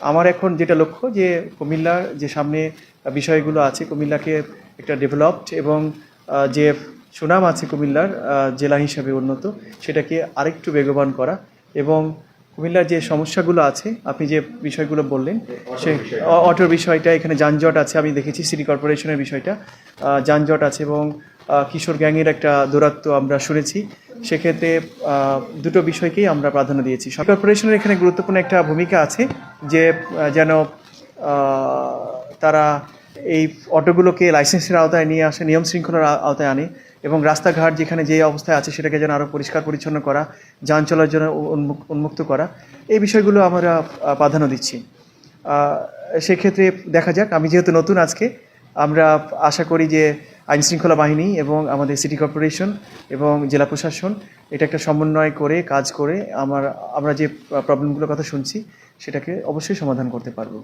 আমার এখন যেটা লক্ষ্য যে কুমিল্লার যে সামনে বিষয়গুলো আছে, কুমিল্লাকে একটা ডেভেলপড এবং যে সুনাম আছে কুমিল্লার জেলা হিসাবে উন্নত, সেটাকে আরেকটু বেগবান করা এবং কুমিল্লার যে সমস্যাগুলো আছে, আপনি যে বিষয়গুলো বললেন, সে অটোর বিষয়টা, এখানে যানজট আছে, আমি দেখেছি সিটি কর্পোরেশনের বিষয়টা যানজট আছে এবং কিশোর গ্যাংয়ের একটা দৌরাত্ম আমরা শুনেছি, সেক্ষেত্রে দুটো বিষয়কেই আমরা প্রাধান্য দিয়েছি। কর্পোরেশনের এখানে গুরুত্বপূর্ণ একটা ভূমিকা আছে যে যেন তারা এই অটোগুলোকে লাইসেন্সের আওতায় নিয়ে আসে, নিয়ম শৃঙ্খলার আওতায় আনে এবং রাস্তাঘাট যেখানে যে অবস্থায় আছে সেটাকে যেন আরও পরিষ্কার পরিচ্ছন্ন করা, যান চলার জন্য উন্মুক- উন্মুক্ত করা, এই বিষয়গুলো আমরা প্রাধান্য দিচ্ছি। সেক্ষেত্রে দেখা যাক, আমি যেহেতু নতুন আজকে, আমরা আশা করি যে আইন শৃঙ্খলা বাহিনী এবং আমাদের সিটি কর্পোরেশন এবং জেলা প্রশাসন, এটা একটা সমন্বয় করে, কাজ করে আমার, আমরা যে প্রবলেমগুলোর কথা শুনছি, সেটাকে অবশ্যই সমাধান করতে পারব।